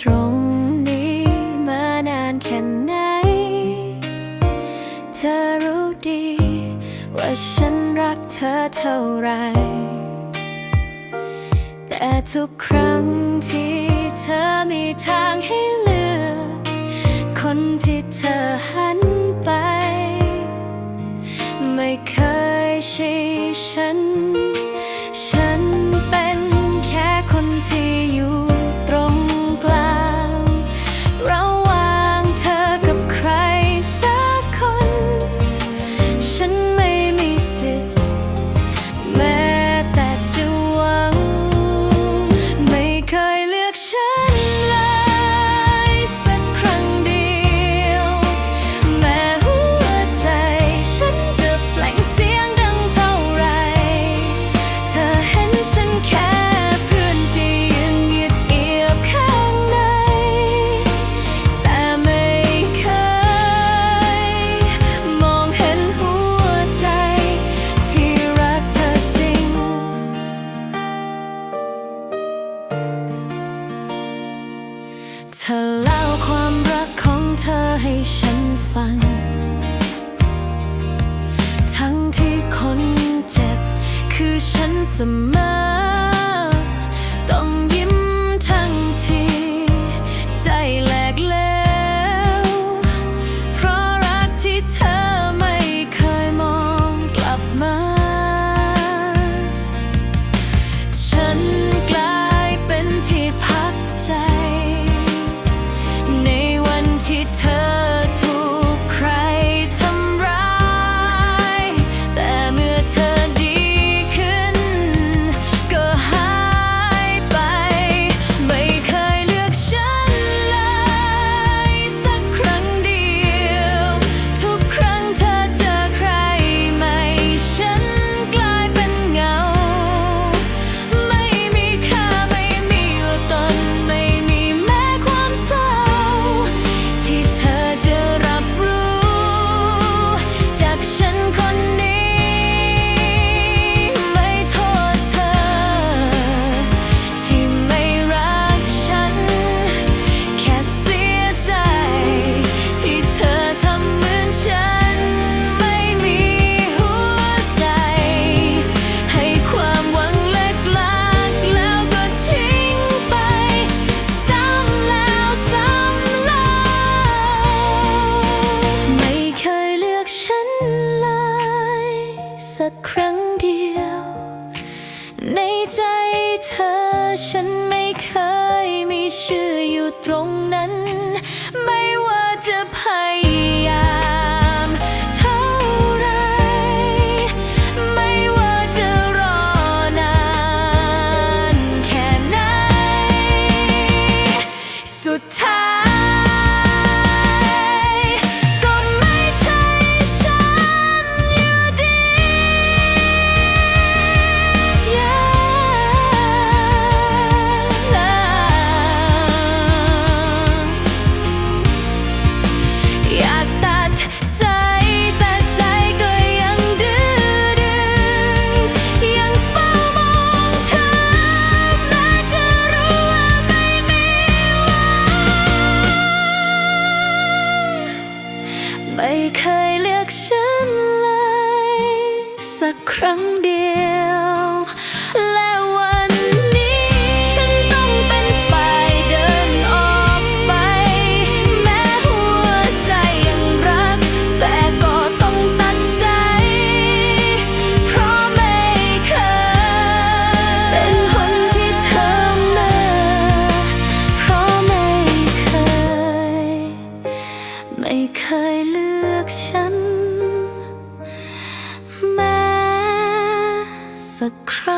ตรงนี้มานานแค่ไหน เธอรู้ดี ว่าฉันรักเธอเท่าไร แต่ทุกครั้งที่เธอมีทางให้เลือก คนที่เธอหันไป ไม่เคยใช่ฉัน เธอเล่าความรักของเธอให้ฉันฟัง ทั้งที่คนเจ็บคือฉันเสมอ เธอ ในใจเธอฉันไม่เคยมีชื่ออยู่ตรงนั้น ไม่ว่าจะพยายามเท่าไร ไม่ว่าจะรอนานแค่ไหน สุดท้าย สักครั้งเดียว และวันนี้ ฉันต้องเป็นฝ่ายเดินออกไป แม้หัวใจยังรัก แต่ก็ต้องตัดใจ เพราะไม่เคย เป็นคนที่เธอมาเพราะไม่เคย ไม่เคยเลือกฉัน แม้สักครั้ง